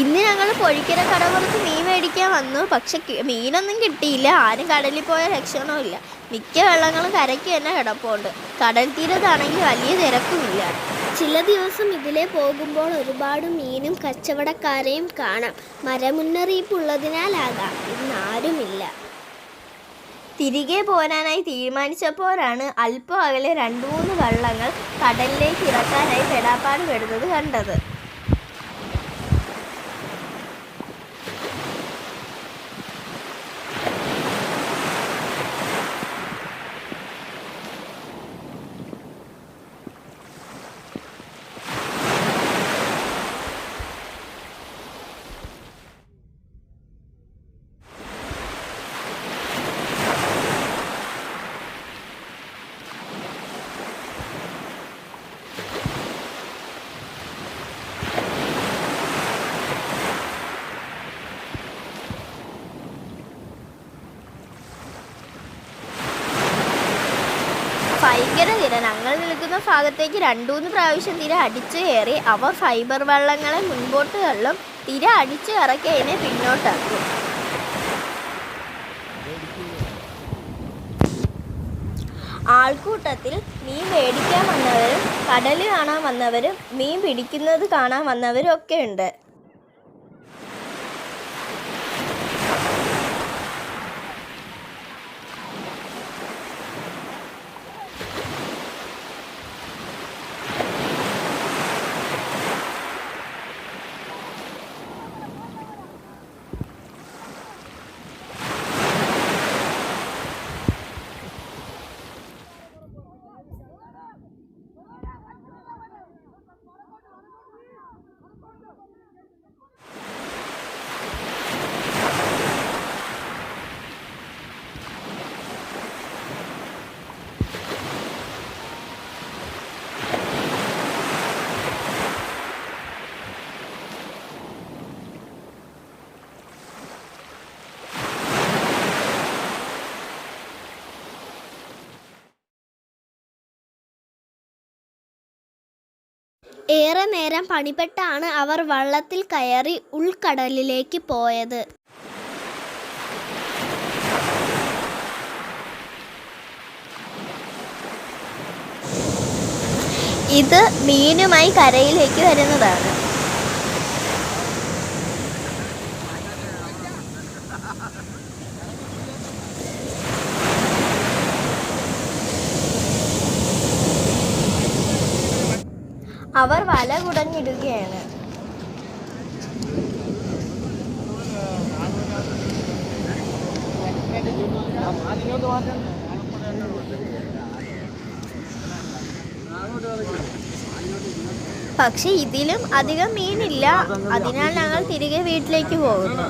ഇന്ന് ഞങ്ങൾ പൊഴിക്കര കടപുറത്ത് മീൻ മേടിക്കാൻ വന്നു. പക്ഷെ മീനൊന്നും കിട്ടിയില്ല. ആരും കടലിൽ പോയ ലക്ഷണമില്ല മിക്ക വെള്ളങ്ങളും കരയ്ക്ക് തന്നെ കിടപ്പുണ്ട്. കടൽ തീരത്താണെങ്കിൽ വലിയ തിരക്കുമില്ല. ചില ദിവസം ഇതിലെ പോകുമ്പോൾ ഒരുപാട് മീനും കച്ചവടക്കാരെയും കാണാം. മരമുന്നറിയിപ്പുള്ളതിനാലാകാം. ഇന്ന് ആരുമില്ല. തിരികെ പോരാനായി തീരുമാനിച്ചപ്പോഴാണ് അല്പം അകലെ രണ്ടു മൂന്ന് വള്ളങ്ങൾ കടലിലേക്ക് ഇറക്കാനായി പെടാപ്പാട് പെടുന്നത് കണ്ടത്. ഭയങ്കര തിര. ഞങ്ങൾ നിൽക്കുന്ന ഭാഗത്തേക്ക് രണ്ടുമൂന്ന് പ്രാവശ്യം തിര അടിച്ചു കയറി. അവ ഫൈബർ വള്ളങ്ങളെ മുൻപോട്ട് തള്ളും. തിര അടിച്ചു ഇറക്കി അതിനെ പിന്നോട്ടാക്കും. ആൾക്കൂട്ടത്തിൽ മീൻ മേടിക്കാൻ വന്നവരും കടൽ കാണാൻ വന്നവരും മീൻ പിടിക്കുന്നത് കാണാൻ വന്നവരും ഒക്കെ ഉണ്ട്. ഏറെ നേരം പണിപ്പെട്ടാണ് അവർ വള്ളത്തിൽ കയറി ഉൾക്കടലിലേക്ക് പോയത്. ഇത് മീനുമായി കരയിലേക്ക് വരുന്നതാണ്. അവർ വല കുടഞ്ഞിടുകയാണ്. പക്ഷെ ഇതിലും അധികം മീനില്ല. അതിനാൽ ഞങ്ങൾ തിരികെ വീട്ടിലേക്ക് പോകുന്നു.